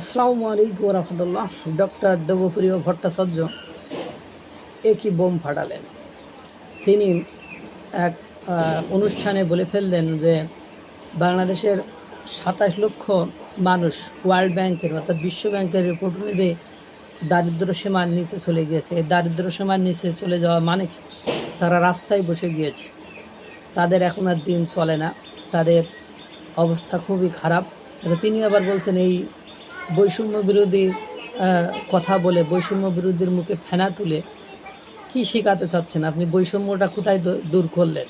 আসসালামু আলাইকুম রহমতুল্লাহ। ডক্টর দেবপ্রিয় ভট্টাচার্য, একই বোম ফাটালেন। তিনি এক অনুষ্ঠানে বলে ফেললেন যে বাংলাদেশের সাতাশ লক্ষ মানুষ ওয়ার্ল্ড ব্যাংকের অর্থাৎ বিশ্ব ব্যাংকের রিপোর্ট অনুযায়ী দারিদ্র সীমার নিচে চলে গিয়েছে। এই দারিদ্র সীমার নিচে চলে যাওয়া মানে তারা রাস্তায় বসে গিয়েছে। তাদের এখন আর দিন চলে না। তাদের অবস্থা খুবই খারাপ। তিনি আবার বলছেন, এই বৈষম্য বিরোধী কথা বলে বৈষম্য বিরোধীর মুখে ফেনা তুলে কি শেখাতে চাচ্ছেন? আপনি বৈষম্যটা কোথায় দূর করলেন?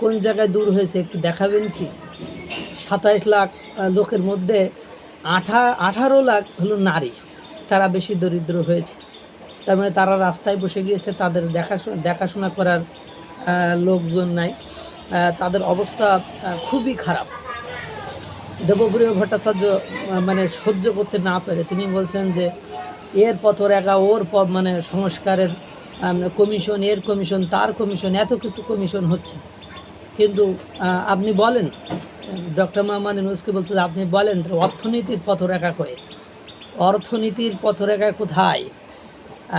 কোন জায়গায় দূর হয়েছে একটু দেখাবেন কি? সাতাইশ লাখ লোকের মধ্যে আঠা, আঠারো লাখ হলো নারী। তারা বেশি দরিদ্র হয়েছে। তার মানে তারা রাস্তায় বসে গিয়েছে, তাদের দেখাশোনা দেখাশোনা করার লোকজন নাই। তাদের অবস্থা খুবই খারাপ। দেবপ্রিয় ভট্টাচার্য মানে সহ্য করতে না পেরে তিনি বলছেন যে, এর পথর একা, ওর প মানে সংস্কারের কমিশন এর কমিশন তার কমিশন এত কিছু কমিশন হচ্ছে। কিন্তু আপনি বলেন, ডক্টর মোহাম্মদ ইউনুসকে বলছে আপনি বলেন অর্থনীতির পথরেখা করে অর্থনীতির পথরেখা কোথায়?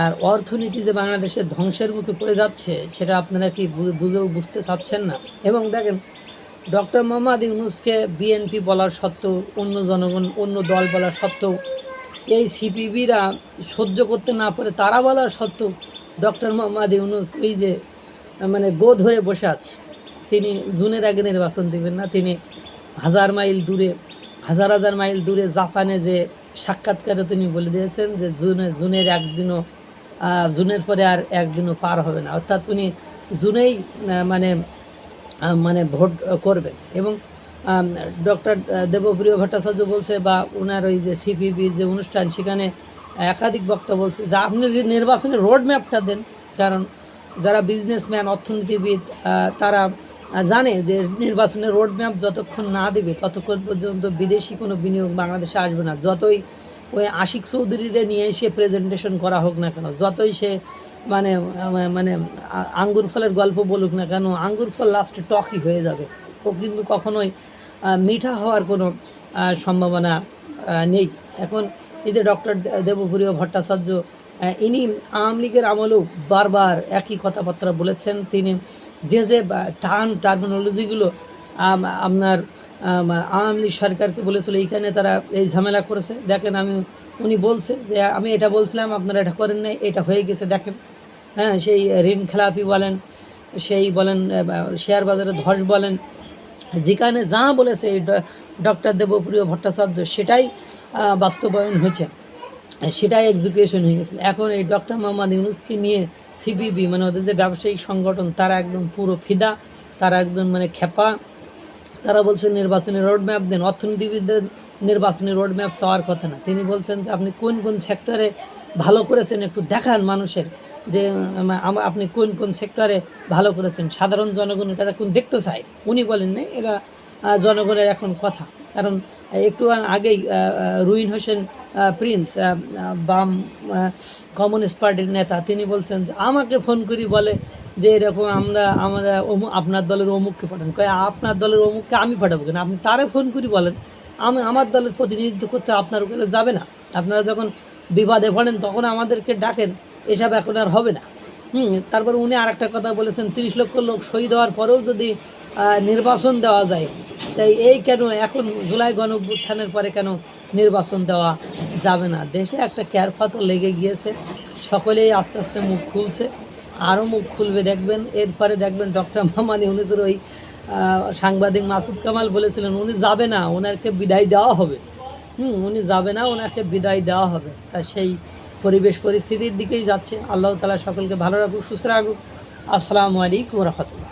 আর অর্থনীতি যে বাংলাদেশের ধ্বংসের মুখে পড়ে যাচ্ছে, সেটা আপনারা কি বুঝতে চাচ্ছেন না? এবং দেখেন ডক্টর মোহাম্মদ ইউনুসকে বিএনপি বলার সত্ত্বেও, অন্য জনগণ, অন্য দল বলার সত্ত্বেও, এই সিপিবিরা সহ্য করতে না পারে তারা বলার সত্ত্বেও ডক্টর মোহাম্মদ ইউনুস ওই যে মানে গো ধরে বসে আছে। তিনি জুনের আগে নির্বাচন দেবেন না, তিনি হাজার মাইল দূরে, হাজার হাজার মাইল দূরে জাপানে যে সাক্ষাৎকারে তিনি বলে দিয়েছেন যে জুনে, জুনের একদিনও জুনের পরে আর একদিনও পার হবে না। অর্থাৎ উনি জুনেই মানে মানে ভোট করবেন। এবং ডক্টর দেবপ্রিয় ভট্টাচার্য বলছে বা ওনার ওই যে সিপিবির যে অনুষ্ঠান, সেখানে একাধিক বক্তা বলছে যে আপনি নির্বাচনের রোড ম্যাপটা দেন, কারণ যারা বিজনেসম্যান অর্থনীতিবিদ তারা জানে যে নির্বাচনের রোড ম্যাপ যতক্ষণ না দেবে, ততক্ষণ পর্যন্ত বিদেশি কোনো বিনিয়োগ বাংলাদেশে আসবে না। যতই ওই আশিক চৌধুরীরে নিয়ে এসে প্রেজেন্টেশন করা হোক না কেন, যতই সে মানে মানে আঙ্গুর ফলের গল্প বলুক না কেন, আঙ্গুর ফল লাস্টে টকই হয়ে যাবে। ও কিন্তু কখনোই মিঠা হওয়ার কোনো সম্ভাবনা নেই। এখন এই যে ডক্টর দেবপ্রিয় ভট্টাচার্য ইনি আওয়ামী লীগের আমলেও বারবার একই কথাবার্তা বলেছেন। তিনি যে যে টান টার্মিনোলজিগুলো আপনার আওয়ামী লীগ সরকারকে বলেছিল, এইখানে তারা এই ঝামেলা করেছে। দেখেন আমি, উনি বলছে যে, আমি এটা বলছিলাম, আপনারা এটা করেন নাই, এটা হয়ে গেছে, দেখেন। হ্যাঁ সেই ঋণ খেলাপি বলেন, সেই বলেন শেয়ার বাজারে ধস বলেন, যেখানে যা বলেছে ডক্টর দেবপ্রিয় ভট্টাচার্য, সেটাই বাস্তবায়ন হয়েছে, সেটাই এক্সিকিউশন হয়ে গেছে। এখন এই ডক্টর মোহাম্মদ ইউনুসকে নিয়ে সিবিবি মানে ওদের যে ব্যবসায়িক সংগঠন, তারা একদম পুরো ফিদা, তারা একদম মানে খেপা তারা বলছেন নির্বাচনী রোড ম্যাপ দেন, অর্থনীতিবিদদের নির্বাচনী রোড ম্যাপ চাওয়ার কথা না। তিনি বলছেন যে, আপনি কোন কোন সেক্টরে ভালো করেছেন একটু দেখান মানুষের। যে আপনি কোন কোন সেক্টরে ভালো করেছেন? সাধারণ জনগণ এটা এখন দেখতে চায়? উনি বলেন না এরা জনগণের এখন কথা। কারণ একটু আগেই রুইন হোসেন প্রিন্স বাম কমিউনিস্ট পার্টির নেতা, তিনি বলছেন যে, আমাকে ফোন করি বলে যে, এরকম আমরা আমরা অমুক আপনার দলের অমুককে পাঠান। কয়, আপনার দলের অমুককে আমি পাঠাবো কেন? আপনি তারে ফোন করি বলেন, আমি, আমার দলের প্রতিনিধিত্ব করতে আপনার ওখানে যাবে না। আপনারা যখন বিবাদে পড়েন, তখন আমাদেরকে ডাকেন এসব এখন আর হবে না। হুম, তারপর উনি আর একটা কথা বলেছেন, তিরিশ লক্ষ লোক শহীদ হওয়ার পরেও যদি নির্বাচন দেওয়া যায়, তাই এই কেন এখন জুলাই গণ অভ্যুত্থানের পরে কেন নির্বাচন দেওয়া যাবে না? দেশে একটা ক্যারফাতো লেগে গিয়েছে, সকলেই আস্তে আস্তে মুখ খুলছে, আরও মুখ খুলবে। দেখবেন, এরপরে দেখবেন ডক্টর মোহাম্মদ ইউনুসের ওই সাংবাদিক মাসুদ কামাল বলেছিলেন, উনি যাবে না, ওনাকে বিদায় দেওয়া হবে। হুম, উনি যাবে না, ওনাকে বিদায় দেওয়া হবে। তা সেই পরিবেশ পরিস্থিতির দিকেই যাচ্ছে। আল্লাহ তালা সকলকে ভালো রাখুক সুস্থ রাখুক। আসসালামু আলাইকুম রহমতুল্লাহ।